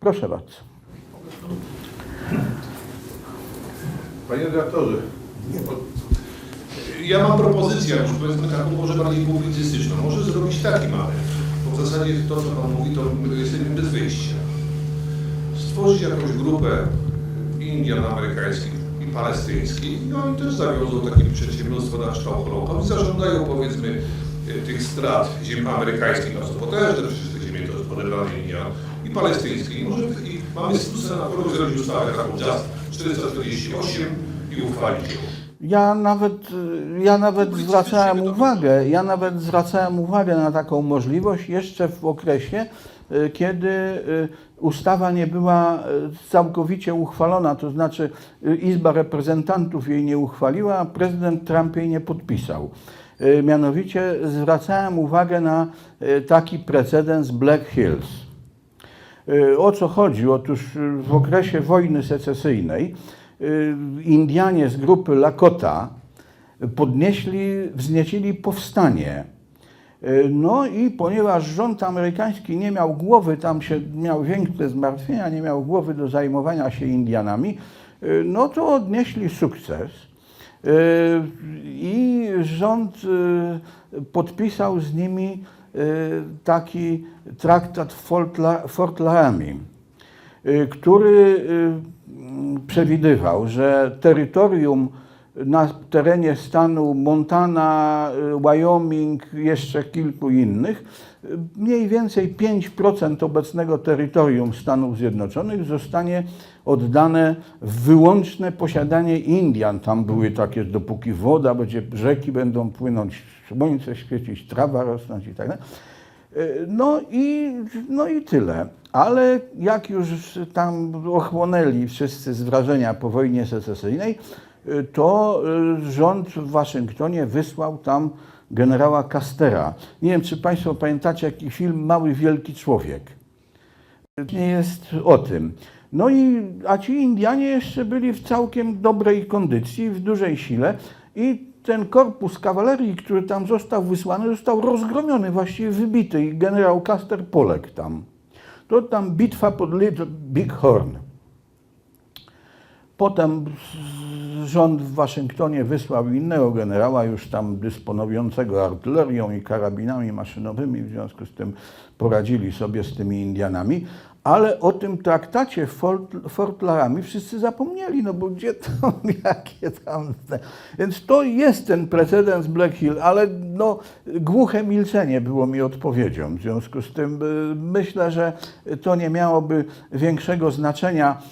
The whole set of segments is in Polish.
Proszę bardzo. Panie redaktorze, ja mam propozycję, już powiedzmy taką może bardziej publicystyczną. Może zrobić taki manewr. Bo w zasadzie to, co Pan mówi, to my jesteśmy bez wyjścia. Stworzyć jakąś grupę Indian amerykańskich i palestyńskich i oni też zawiążą takie przedsiębiorstwo na kształt Europa i zażądają powiedzmy tych strat ziem amerykańskich, no są potężne przecież te ziemie to jest podebrane Indian i palestyńskich. I może i mamy senatorów zrobić ustawę taką JAS 448 i uchwalić ją. Ja nawet, ja nawet zwracałem uwagę, ja nawet zwracałem uwagę na taką możliwość jeszcze w okresie, y, kiedy y, ustawa nie była y, całkowicie uchwalona, to znaczy Izba Reprezentantów jej nie uchwaliła, a prezydent Trump jej nie podpisał. Mianowicie zwracałem uwagę na taki precedens Black Hills. Y, O co chodzi? Otóż y, w okresie wojny secesyjnej y, Indianie z grupy Lakota podnieśli, wzniecili powstanie. No i ponieważ rząd amerykański nie miał głowy, tam się miał większe zmartwienia, nie miał głowy do zajmowania się Indianami, no to odnieśli sukces. I rząd podpisał z nimi taki traktat Fort, La, Fort Laramie, y, który y, przewidywał, że terytorium na terenie stanu Montana, y, Wyoming, jeszcze kilku innych, y, mniej więcej 5% obecnego terytorium Stanów Zjednoczonych zostanie oddane w wyłączne posiadanie Indian. Tam były takie, dopóki woda będzie, rzeki będą płynąć, słońce świecić, trawa rosnąć i tak dalej. Y, No i, no i tyle. Ale jak już tam ochłonęli wszyscy z wrażenia po wojnie secesyjnej, y, to y, rząd w Waszyngtonie wysłał tam generała Castera. Nie wiem, czy Państwo pamiętacie jaki film Mały Wielki Człowiek. Nie jest o tym. No i, a ci Indianie jeszcze byli w całkiem dobrej kondycji, w dużej sile i ten korpus kawalerii, który tam został wysłany, został rozgromiony, właściwie wybity i generał Custer poległ tam. To tam bitwa pod Little Big Horn. Potem rząd w Waszyngtonie wysłał innego generała, już tam dysponującego artylerią i karabinami maszynowymi, w związku z tym poradzili sobie z tymi Indianami. Ale o tym traktacie Fort, Fort Laramie wszyscy zapomnieli, no bo gdzie tam, jakie tam... Więc to jest ten precedens Black Hill, ale no, głuche milczenie było mi odpowiedzią. W związku z tym y, myślę, że to nie miałoby większego znaczenia.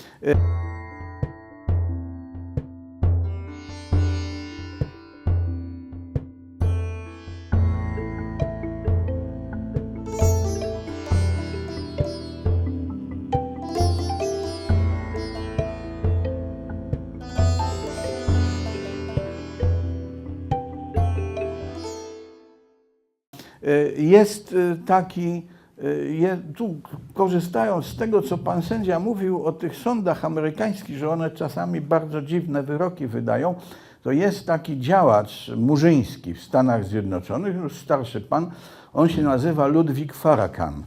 Jest y, taki, je, tu korzystając z tego, co pan sędzia mówił o tych sądach amerykańskich, że one czasami bardzo dziwne wyroki wydają, to jest taki działacz murzyński w Stanach Zjednoczonych, już starszy pan, on się nazywa Ludwik Farrakhan.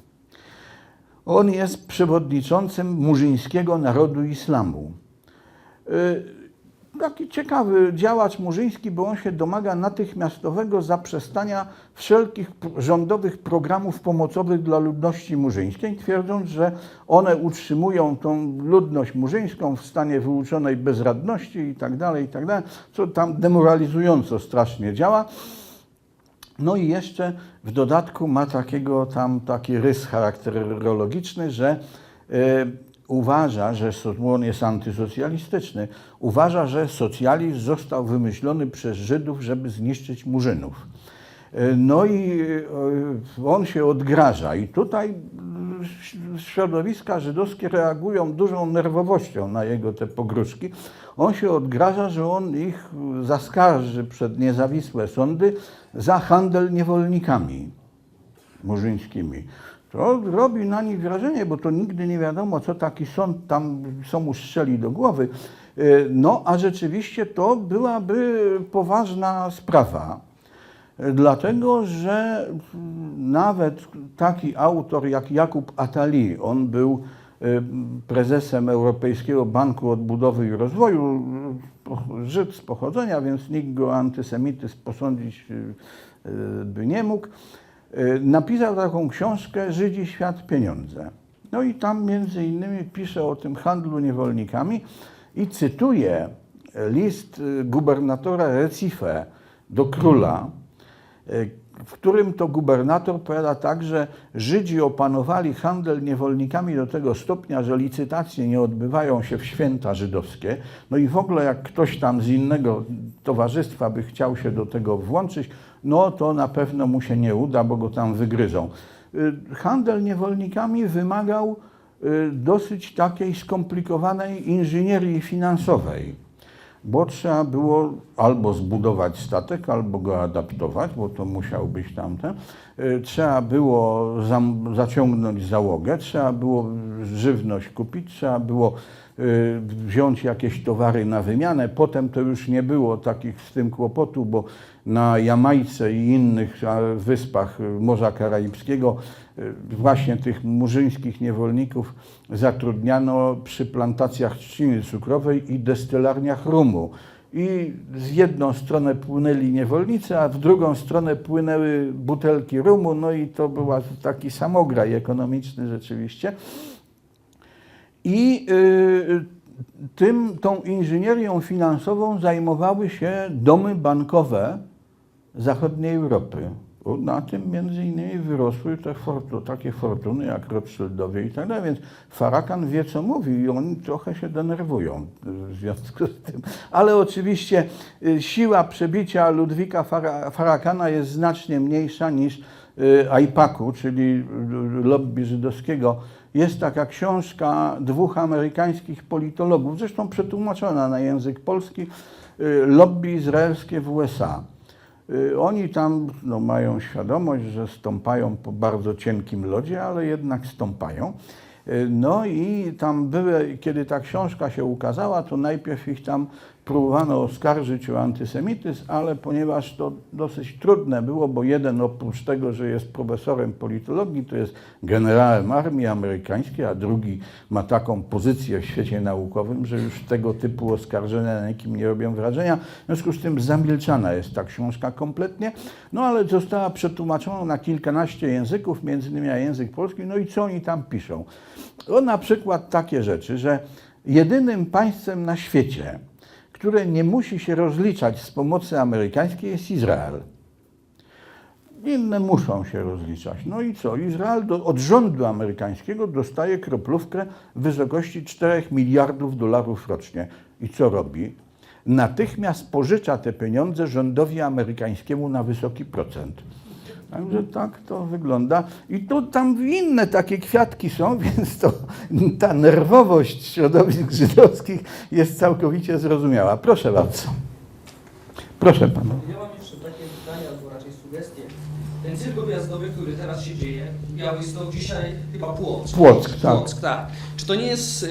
On jest przewodniczącym murzyńskiego narodu islamu. Taki ciekawy działacz murzyński, bo on się domaga natychmiastowego zaprzestania wszelkich rządowych programów pomocowych dla ludności murzyńskiej, twierdząc, że one utrzymują tą ludność murzyńską w stanie wyuczonej bezradności i tak dalej, i tak co tam demoralizująco strasznie działa. No i jeszcze w dodatku ma takiego tam taki rys charakterologiczny, że e, uważa, że on jest antysocjalistyczny, uważa, że socjalizm został wymyślony przez Żydów, żeby zniszczyć Murzynów. E, No i e, on się odgraża i tutaj ś- środowiska żydowskie reagują dużą nerwowością na jego te pogróżki. On się odgraża, że on ich zaskarży przed niezawisłe sądy za handel niewolnikami murzyńskimi. To robi na nich wrażenie, bo to nigdy nie wiadomo, co taki sąd tam mu strzeli do głowy. Y, No, a rzeczywiście to byłaby poważna sprawa. Y, Dlatego, że nawet taki autor jak Jakub Atali, on był y, prezesem Europejskiego Banku Odbudowy i Rozwoju, Żyd z pochodzenia, więc nikt go antysemityzm posądzić by nie mógł. Y, Napisał taką książkę Żydzi, świat, pieniądze. No i tam między innymi pisze o tym handlu niewolnikami i cytuje list gubernatora Recife do króla, y, w którym to gubernator powiada tak, że Żydzi opanowali handel niewolnikami do tego stopnia, że licytacje nie odbywają się w święta żydowskie. No i w ogóle jak ktoś tam z innego towarzystwa by chciał się do tego włączyć, no to na pewno mu się nie uda, bo go tam wygryzą. Y, Handel niewolnikami wymagał y, dosyć takiej skomplikowanej inżynierii finansowej bo trzeba było albo zbudować statek, albo go adaptować, bo to musiał być tamten. Y, Trzeba było zaciągnąć załogę, trzeba było żywność kupić, trzeba było y, wziąć jakieś towary na wymianę. Potem to już nie było takich z tym kłopotu, bo na Jamajce i innych wyspach Morza Karaibskiego właśnie tych murzyńskich niewolników zatrudniano przy plantacjach trzciny cukrowej i destylarniach rumu. I z jedną stronę płynęli niewolnicy, a w drugą stronę płynęły butelki rumu, no i to był taki samograj ekonomiczny rzeczywiście. I y, tym, tą inżynierią finansową zajmowały się domy bankowe zachodniej Europy. Na tym między innymi wyrosły te fortu, takie fortuny jak Rothschildowie i tak dalej, więc Farakan wie co mówi i oni trochę się denerwują w związku z tym. Ale oczywiście y, siła przebicia Ludwika Fara, Farakana jest znacznie mniejsza niż y, AIPAC-u, czyli y, lobby żydowskiego. Jest taka książka dwóch amerykańskich politologów, zresztą przetłumaczona na język polski, lobby izraelskie w USA. Y, Oni tam no, mają świadomość, że stąpają po bardzo cienkim lodzie, ale jednak stąpają. Y, No i tam były, kiedy ta książka się ukazała, to najpierw ich tam próbowano oskarżyć o antysemityzm, ale ponieważ to dosyć trudne było, bo jeden oprócz tego, że jest profesorem politologii, to jest generałem armii amerykańskiej, a drugi ma taką pozycję w świecie naukowym, że już tego typu oskarżenia na nikim nie robią wrażenia. W związku z tym zamilczana jest ta książka kompletnie, no ale została przetłumaczona na kilkanaście języków, między innymi na język polski, no i co oni tam piszą? O na przykład takie rzeczy, że jedynym państwem na świecie, które nie musi się rozliczać z pomocy amerykańskiej jest Izrael. Inne muszą się rozliczać. No i co? Izrael do, od rządu amerykańskiego dostaje kroplówkę w wysokości 4 miliardów dolarów rocznie. I co robi? Natychmiast pożycza te pieniądze rządowi amerykańskiemu na wysoki procent. Także tak to wygląda. I tu tam inne takie kwiatki są, więc to ta nerwowość środowisk żydowskich jest całkowicie zrozumiała. Proszę bardzo. Proszę pana. Ja mam jeszcze takie pytanie, albo raczej sugestie. Ten cyrk objazdowy, który teraz się dzieje, Białystok, dzisiaj chyba Płock. Płock, tak. Płock, tak. Czy to nie jest y,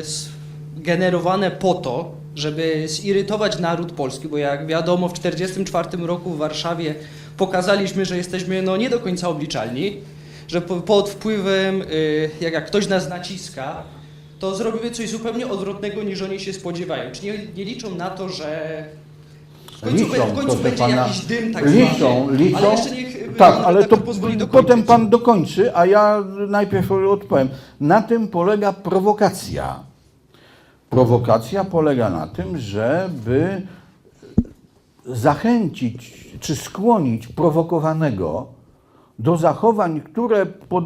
s- generowane po to, żeby zirytować naród polski, bo jak wiadomo w 1944 roku w Warszawie pokazaliśmy, że jesteśmy no, nie do końca obliczalni, że po, pod wpływem, y, jak, jak ktoś nas naciska, to zrobimy coś zupełnie odwrotnego niż oni się spodziewają. Czy nie, nie liczą na to, że w końcu, Liczą, w końcu będzie pana. jakiś dym tak Liczą, zwany. liczą. Ale jeszcze niech Tak, ale to pozwoli dokończyć. potem pan dokończy, a ja najpierw odpowiem. Na tym polega prowokacja. Prowokacja polega na tym, żeby zachęcić czy skłonić prowokowanego do zachowań, które po,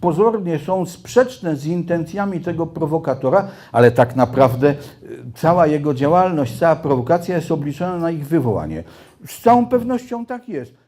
pozornie są sprzeczne z intencjami tego prowokatora, ale tak naprawdę y, cała jego działalność, cała prowokacja jest obliczona na ich wywołanie. Z całą pewnością tak jest.